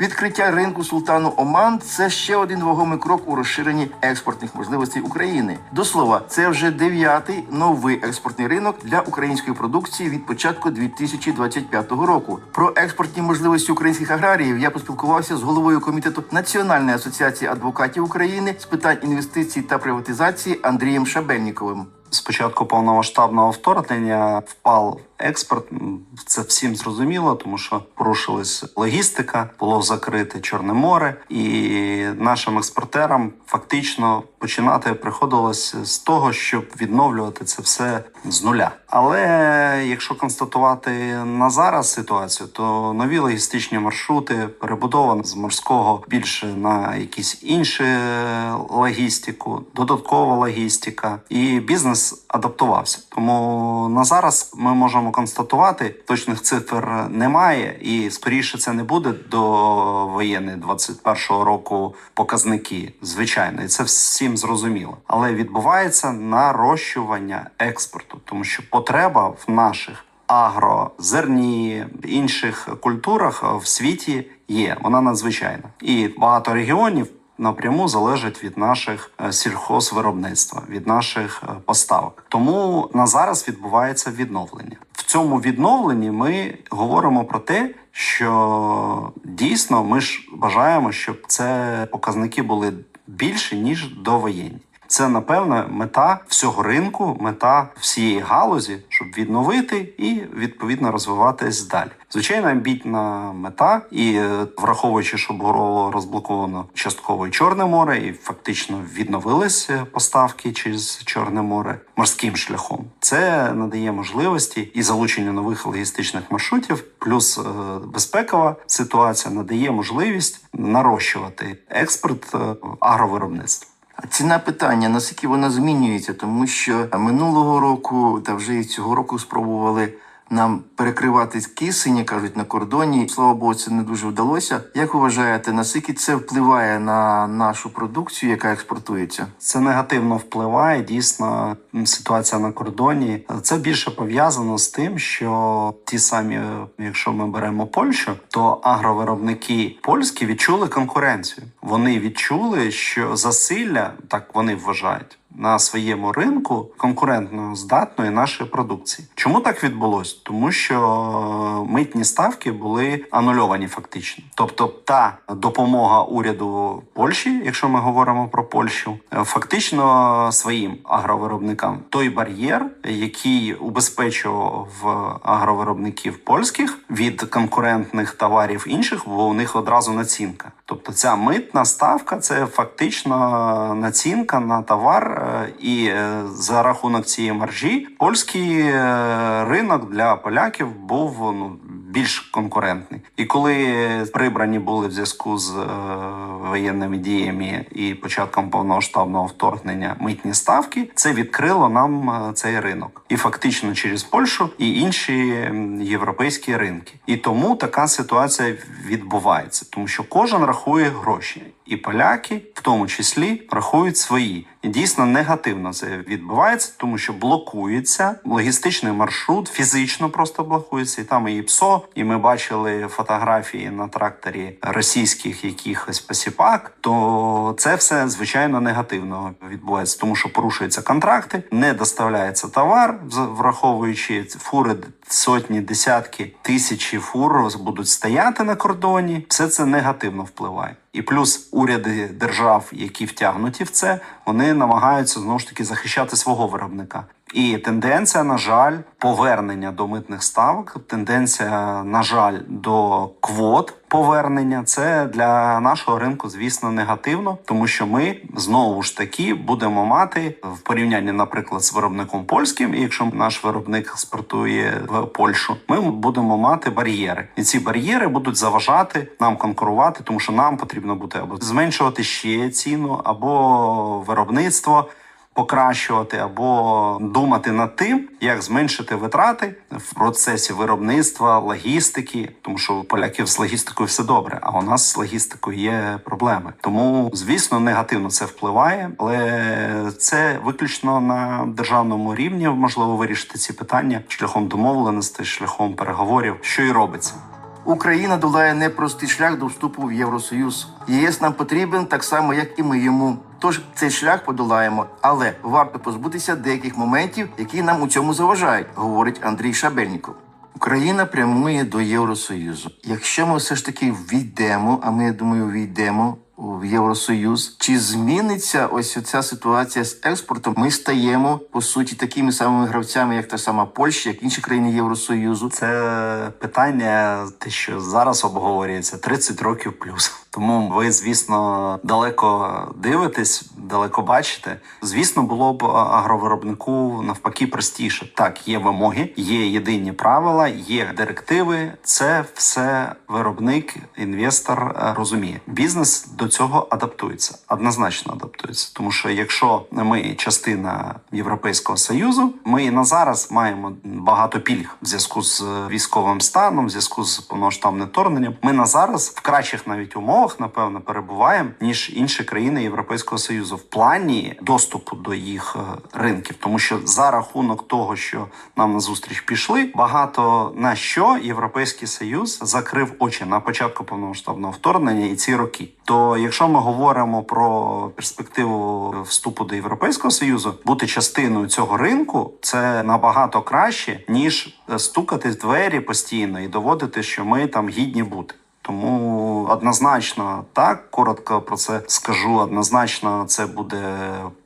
Відкриття ринку султану Оман це ще один вагомий крок у розширенні експортних можливостей України. До слова, це вже дев'ятий новий експортний ринок для української продукції від початку 2025 року. Про експортні можливості українських аграріїв я поспілкувався з головою комітету Національної асоціації адвокатів України з питань інвестицій та приватизації Андрієм Шабельніковим. З початку повномасштабного вторгнення впав експорт. Це всім зрозуміло, тому що порушилась логістика, було закрите Чорне море, і нашим експортерам фактично починати приходилось з того, щоб відновлювати це все з нуля. Але якщо констатувати на зараз ситуацію, то нові логістичні маршрути перебудовано з морського більше на якісь інші логістику, додаткова логістика, і бізнес адаптувався. Тому на зараз ми можемо констатувати, точних цифр немає, і скоріше це не буде до воєнної 21-го року показники. Звичайно, і це всім зрозуміло. Але відбувається нарощування експорту, тому що потреба в наших агро, зерні, інших культурах в світі є. Вона надзвичайна. І багато регіонів напряму залежать від наших е, сільхозвиробництва, від наших е, поставок. Тому на зараз відбувається відновлення. Цьому відновленні ми говоримо про те, що дійсно ми ж бажаємо, щоб це показники були більше ніж довоєнні. Це напевно мета всього ринку, мета всієї галузі, щоб відновити і відповідно розвиватись далі. Звичайно, амбітна мета, і е, враховуючи, що було розблоковано частково Чорне море, і фактично відновились поставки через Чорне море морським шляхом. Це надає можливості і залучення нових логістичних маршрутів, плюс е, безпекова ситуація надає можливість нарощувати експорт е, агровиробництва. Ціна питання, наскільки вона змінюється, тому що минулого року та вже і цього року спробували нам перекривати кисень, як кажуть, на кордоні. Слава Богу, це не дуже вдалося. Як ви вважаєте, наскільки це впливає на нашу продукцію, яка експортується? Це негативно впливає. Дійсно, ситуація на кордоні. Це більше пов'язано з тим, що ті самі, якщо ми беремо Польщу, то агровиробники польські відчули конкуренцію. Вони відчули, що засилля, так вони вважають. На своєму ринку конкурентно здатної нашої продукції. Чому так відбулось? Тому що митні ставки були анульовані фактично. Тобто, та допомога уряду Польщі, якщо ми говоримо про Польщу, е, фактично своїм агровиробникам той бар'єр, який убезпечував агровиробників польських від конкурентних товарів інших, бо у них одразу націнка. Тобто ця митна ставка це фактично націнка на товар, е, і е, за рахунок цієї маржі польський е, ринок для поляків був ну більш конкурентний. І коли прибрані були в зв'язку з е, воєнними діями і початком повномасштабного вторгнення митні ставки, це відкрило нам е, цей ринок, і фактично через Польщу і інші європейські ринки. І тому така ситуація відбувається, тому що кожен рахує гроші. І поляки, в тому числі, рахують свої. І дійсно негативно це відбувається, тому що блокується логістичний маршрут, фізично просто блокується. І там і ПСО, і ми бачили фотографії на тракторі російських якихось посіпак. То це все звичайно негативно відбувається, тому що порушуються контракти, не доставляється товар, враховуючи фури сотні, десятки тисячі фур будуть стояти на кордоні. Все це негативно впливає. І плюс уряди держав, які втягнуті в це, вони намагаються знову ж таки захищати свого виробника. І тенденція, на жаль, повернення до митних ставок, тенденція, на жаль, до квот повернення це для нашого ринку, звісно, негативно, тому що ми знову ж таки будемо мати в порівнянні, наприклад, з виробником польським, і якщо наш виробник експортує в Польщу, ми будемо мати бар'єри, і ці бар'єри будуть заважати нам конкурувати, тому що нам потрібно буде або зменшувати ще ціну, або виробництво покращувати або думати над тим, як зменшити витрати в процесі виробництва, логістики, тому що у поляків з логістикою все добре, а у нас з логістикою є проблеми. Тому, звісно, негативно це впливає, але це виключно на державному рівні можливо вирішити ці питання шляхом домовленостей, шляхом переговорів, що і робиться. Україна долає непростий шлях до вступу в Євросоюз. ЄС нам потрібен так само, як і ми йому. Тож цей шлях подолаємо, але варто позбутися деяких моментів, які нам у цьому заважають, говорить Андрій Шабельніков. Україна прямує до Євросоюзу. Якщо ми все ж таки війдемо, а ми я думаю, війдемо в Євросоюз, чи зміниться ось ця ситуація з експортом? Ми стаємо по суті такими самими гравцями, як та сама Польща, як інші країни Євросоюзу. Це питання, те, що зараз обговорюється 30 років плюс. Тому ви, звісно, далеко дивитесь, далеко бачите. Звісно, було б агровиробнику навпаки простіше. Так, є вимоги, є єдині правила, є директиви. Це все виробник, інвестор е, розуміє. Бізнес до цього адаптується, однозначно адаптується. Тому що якщо ми частина Європейського союзу, ми на зараз маємо багато пільг в зв'язку з військовим станом, в зв'язку з повноштабним вторгненням. Ми на зараз в кращих навіть умовах, напевно, перебуваємо ніж інші країни Європейського союзу в плані доступу до їх е, ринків, тому що за рахунок того, що нам на зустріч пішли, багато на що Європейський Союз закрив очі на початку повномасштабного вторгнення і ці роки. То якщо ми говоримо про перспективу вступу до Європейського Союзу, бути частиною цього ринку це набагато краще ніж стукати в двері постійно і доводити, що ми там гідні бути. Тому однозначно так коротко про це скажу. Однозначно, це буде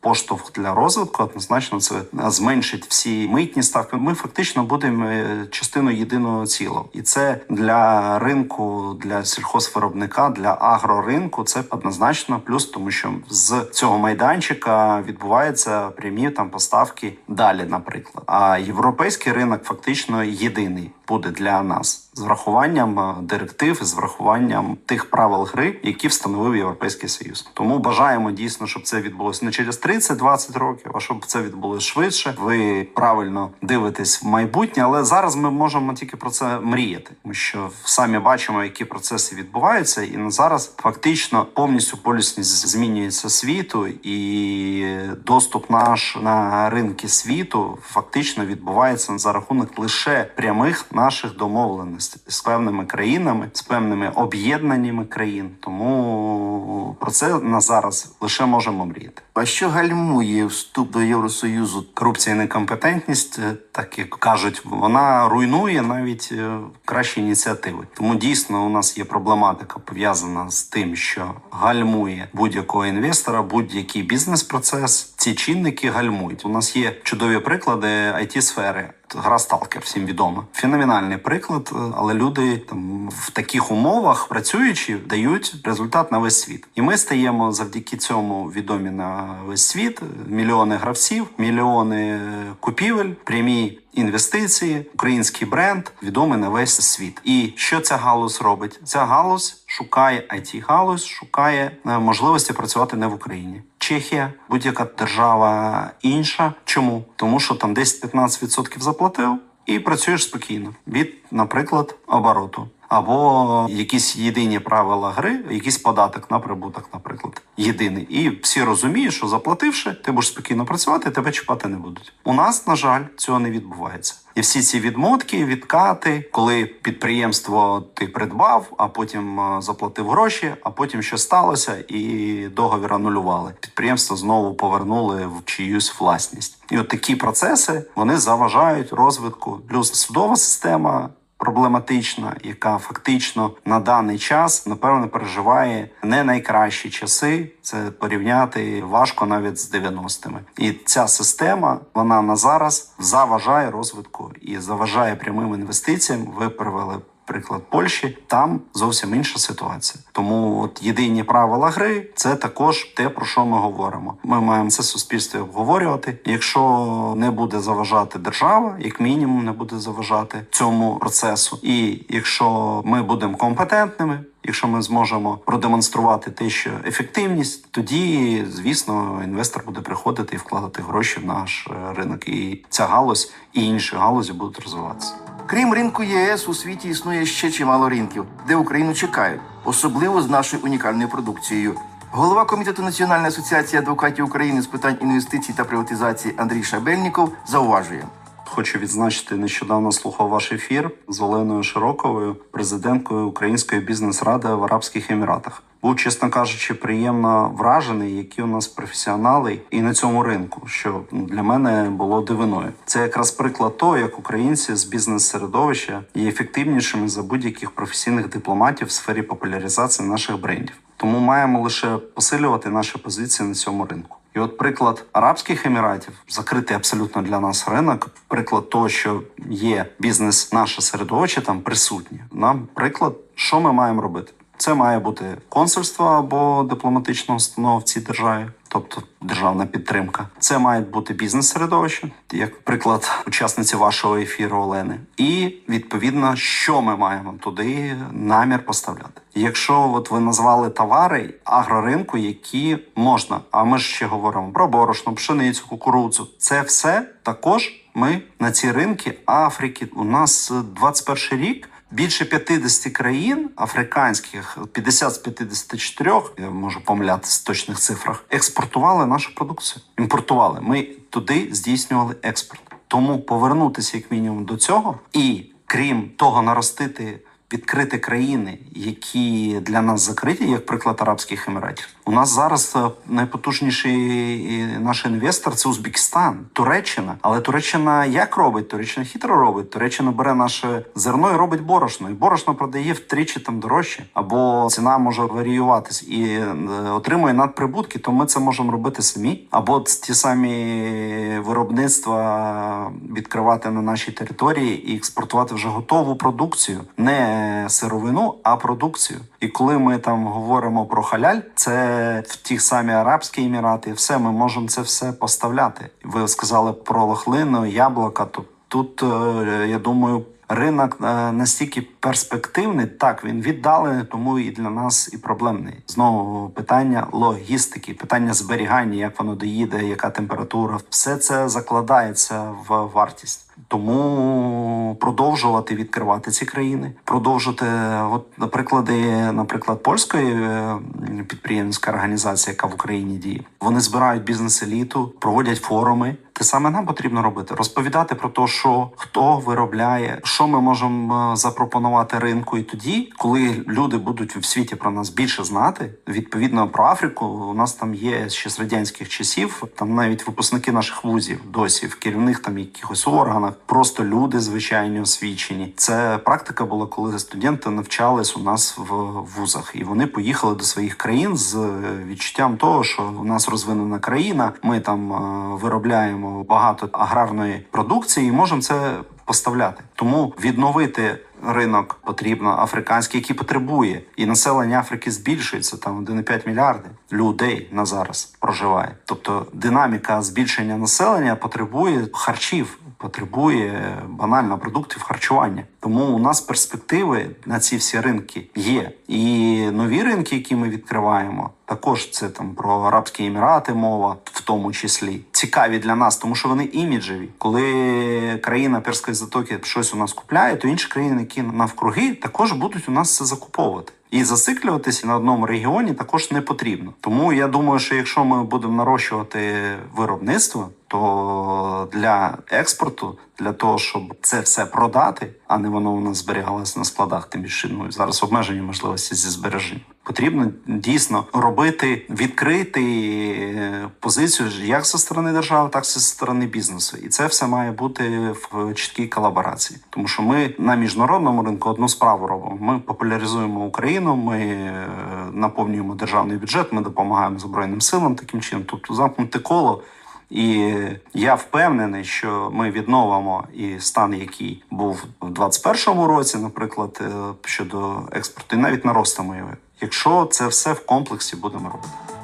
поштовх для розвитку. Однозначно, це зменшить всі митні ставки. Ми фактично будемо е, частиною єдиного цілого, і це для ринку, для сільхозвиробника, для агроринку. Це однозначно плюс, тому що з цього майданчика відбуваються прямі там поставки далі, наприклад. А європейський ринок фактично єдиний буде для нас з врахуванням е, директив, з врахуванням тих правил гри, які встановив Європейський Союз. Тому бажаємо дійсно, щоб це відбулося не через 30-20 років, а щоб це відбулося швидше. Ви правильно дивитесь в майбутнє, але зараз ми можемо тільки про це мріяти, тому що самі бачимо, які процеси відбуваються, і на зараз фактично повністю полюсність змінюється світу, і доступ наш на ринки світу фактично відбувається за рахунок лише прямих наших домовленостей з певними країнами, з певними об'єднаннями країн. Тому про це на зараз лише можемо мріяти. А що гальмує вступ до Євросоюзу? Корупція і некомпетентність, е, так як кажуть, вона руйнує навіть е, кращі ініціативи. Тому дійсно у нас є проблематика пов'язана з тим, що гальмує будь-якого інвестора, будь-який бізнес-процес. Ці чинники гальмують. У нас є чудові приклади it сфери. Гра Сталкер всім відома. Феноменальний приклад, е, але люди там в таких умовах працюючи дають результат на весь світ. І ми стаємо завдяки цьому відомі на весь світ. Мільйони гравців, мільйони купівель, прямі. Інвестиції, український бренд відомий на весь світ. І що ця галузь робить? Ця галузь шукає it галузь шукає е, можливості працювати не в Україні. Чехія, будь-яка держава інша. Чому? Тому що там 10-15% заплатив і працюєш спокійно від, наприклад, обороту. Або якісь єдині правила гри, якийсь податок на прибуток, наприклад, єдиний. І всі розуміють, що заплативши, ти будеш спокійно працювати, тебе чіпати не будуть. У нас, на жаль, цього не відбувається. І всі ці відмотки, відкати, коли підприємство ти придбав, а потім е, заплатив гроші, а потім що сталося, і договір анулювали. Підприємство знову повернули в чиюсь власність. І от такі процеси вони заважають розвитку. Плюс судова система проблематична, яка фактично на даний час напевно переживає не найкращі часи. Це порівняти важко навіть з 90-ми. І ця система вона на зараз заважає розвитку і заважає прямим інвестиціям. Ви привели приклад Польщі, там зовсім інша ситуація. Тому от єдині правила гри це також те, про що ми говоримо. Ми маємо це суспільстві обговорювати. Якщо не буде заважати держава, як мінімум не буде заважати цьому процесу. І якщо ми будемо компетентними. Якщо ми зможемо продемонструвати те, що ефективність, тоді звісно інвестор буде приходити і вкладати гроші в наш е, ринок, і ця галузь і інші галузі будуть розвиватися. Крім ринку ЄС, у світі існує ще чимало ринків, де Україну чекають, особливо з нашою унікальною продукцією. Голова комітету Національної асоціації адвокатів України з питань інвестицій та приватизації Андрій Шабельніков зауважує. Хочу відзначити, нещодавно слухав ваш ефір з Оленою Широковою, президенткою Української бізнес-ради в Арабських Еміратах. Був, чесно кажучи, приємно вражений, які у нас професіонали і на цьому ринку, що для мене було дивиною. Це якраз приклад того, як українці з бізнес-середовища є ефективнішими за будь-яких професійних дипломатів в сфері популяризації наших брендів. Тому маємо лише посилювати наші позиції на цьому ринку. І от приклад Арабських Еміратів закритий абсолютно для нас ринок. Приклад того, що є бізнес, наше середовище там присутнє. Нам приклад, що ми маємо робити. Це має бути консульство або дипломатична установа в цій державі, тобто державна підтримка. Це має бути бізнес-середовище, як приклад учасниці вашого ефіру Олени. І відповідно, що ми маємо туди намір поставляти. Якщо от ви назвали товари агроринку, які можна, а ми ж ще говоримо про борошно, пшеницю, кукурудзу, це все також ми на ці ринки Африки. У нас е, 21 рік. Більше 50 країн африканських, 50 з 54, я можу помилятися в точних цифрах, експортували нашу продукцію. Імпортували. Ми туди здійснювали експорт. Тому повернутися як мінімум до цього, і крім того, наростити. Відкрити країни, які для нас закриті, як приклад Арабських Еміратів. У нас зараз е, найпотужніший е, наш інвестор це Узбекистан, Туреччина. Але Туреччина як робить? Туреччина хитро робить. Туреччина бере наше зерно і робить борошно. І борошно продає втричі там дорожче, або ціна може варіюватись і е, отримує надприбутки. То ми це можемо робити самі, або ті самі виробництва відкривати на нашій території і експортувати вже готову продукцію, не сировину, а продукцію. І коли ми там говоримо про халяль, це в ті самі Арабські Емірати, все ми можемо це все поставляти. Ви сказали про лохлину, яблука. То тут е, я думаю. Ринок е, настільки перспективний, так він віддалений, тому і для нас і проблемний. Знову питання логістики, питання зберігання, як воно доїде, яка температура, все це закладається в вартість. Тому продовжувати відкривати ці країни, продовжити, от наприклад, наприклад, польської е, підприємницька організація, яка в Україні діє. Вони збирають бізнес-еліту, проводять форуми. Те саме нам потрібно робити: розповідати про те, що хто виробляє, що ми можемо е, запропонувати ринку. І тоді, коли люди будуть в світі про нас більше знати, відповідно про Африку, у нас там є ще з радянських часів. Там навіть випускники наших вузів досі в керівних там якихось органах, просто люди звичайні освічені. Це практика була, коли студенти навчались у нас в вузах, і вони поїхали до своїх країн з е, відчуттям того, що у нас розвинена країна. Ми там е, виробляємо багато аграрної продукції і можемо це поставляти. Тому відновити ринок потрібно африканський, який потребує, і населення Африки збільшується там 1,5 мільярди людей на зараз проживає. Тобто динаміка збільшення населення потребує харчів. Потребує банально продуктів харчування, тому у нас перспективи на ці всі ринки є. І нові ринки, які ми відкриваємо, також це там про Арабські Емірати мова, в тому числі цікаві для нас, тому що вони іміджеві. Коли країна Перської затоки щось у нас купляє, то інші країни, які навкруги, також будуть у нас це закуповувати. І зациклюватися на одному регіоні також не потрібно. Тому я думаю, що якщо ми будемо нарощувати виробництво, то для експорту, для того, щоб це все продати, а не воно у нас зберігалося на складах, тим більше ну зараз обмежені можливості зі збереження. Потрібно дійсно робити відкрити е, позицію як зі сторони держави, так і зі сторони бізнесу, і це все має бути в чіткій колаборації, тому що ми на міжнародному ринку одну справу робимо. Ми популяризуємо Україну, ми е, наповнюємо державний бюджет, ми допомагаємо збройним силам таким чином. Тобто замкнути коло. І я впевнений, що ми відновимо і стан, який був у 2021 році, наприклад, е, щодо експорту, і навіть наростимо його, якщо це все в комплексі будемо робити.